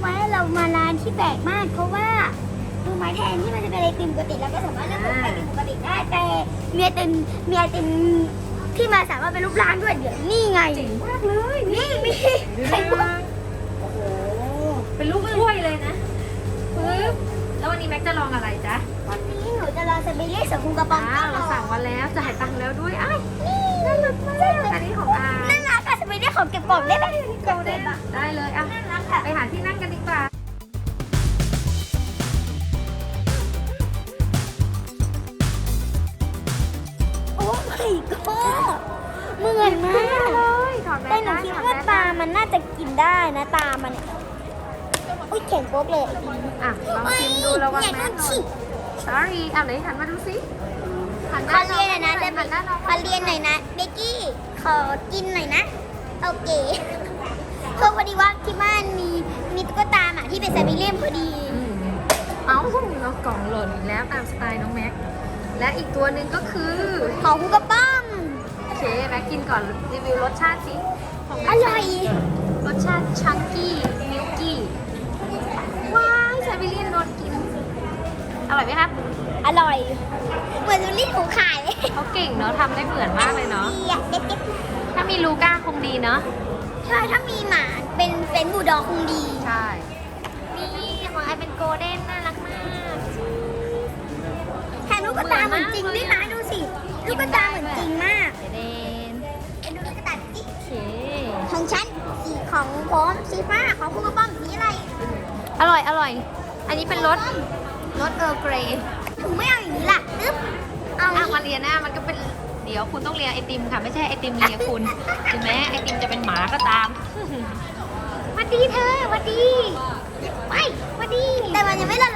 ไหมเรามาร้านที่แปลกมาก เพราะว่ารู้ไหมแทนที่มันจะเป็นไอติมปกติเราก็สามารถเลือกเป็นไอติมปกติได้แต่มีไอติมมีไอติมที่มาสามารถเป็นรูปร่างด้วยเดี๋ยวนี่ไงเจ๋งมากเลยนี่มีไข่มุกโอ้โหเป็นลูกถ้วยเลยนะปึ๊บแล้ววันนี้แม็กจะลองอะไรจ๊ะวันนี้หนูจะรอสเปเรียสของคุณกระป๋องอ้าวเราสั่งมาแล้วจ่ายตังค์แล้วด้วยอ้ายนี่น่ารักมากอันนี้ของอาน่ารักอะสเปเรียของเก็บกล่องได้ไหม my god เหมือนมากเลยถอดแมแต่สหนูได้คิดถอดว่าแมสตามันน่าจะกินได้นะตา มันเนี่ยอุ้ยแข็งโป๊กเลยอะลองชิมดูระวังเนี่ยแมโดสนหน่อยฉีก sorry อะไหนหันมาดูสิหันหขน้าอเรียนหน่อยนะงเดหับินหน้าน้องขอเรียนหน่อยนะ เบกกี้ ขอกินหน่อยนะ โอเคเพราะพอดีว่าที่บ้านมีมีตุ๊กตาหมาที่เป็นไซบีเรียนพอดี อืมเอ้าเรากล่องหล่นอีกแล้วตามสไตล์น้องแม็ก และอีกตัวหนึ่งก็คือของคุณกระป้องโอเคแม็กกินก่อนรีวิวรสชาติสิของอแม็กร่อย รสชาติชังกี้มิลกี้ว้ายไซบีเรียนโดนกิน อร่อยไหมครับ อร่อยเหมือนลูลี่หูขายเลยเขาเก่งเนาะทำได้เหมือนมากเลยเนาะ ดีอะเด็กถ้ามีลูก้าคงดีเนาะ ๆใช่ถ้ามีหมาเป็นเฟนบูลดอกคงดี ใช่ นี่ของไอเป็นโกลเด้นน่ารัก เหมือนจริงด้วยนะดูสิลูกตาเหมือนจริงมากเดนไปดูลูกตาดิโอเคของฉันสีของผมสีฟ้าของคุณกระป้อมสีอะไร อร่อยอร่อย อันนี้เป็นรสรสเออร์เกรย์ถึงไม่เอาอย่างนี้ล่ะตึ๊บเอาอะนี่มาเรียนนะมันก็เป็นเดี๋ยวคุณต้องเรียนไอติมค่ะ ไม่ใช่ไอติมเรียนคุณถึงแม้ไอติมจะเป็นหมาก็ตามหวัดดีเธอหวัดดีไปหวัดดีแต่มันยังไม่ละลายอยู่ก็ยัง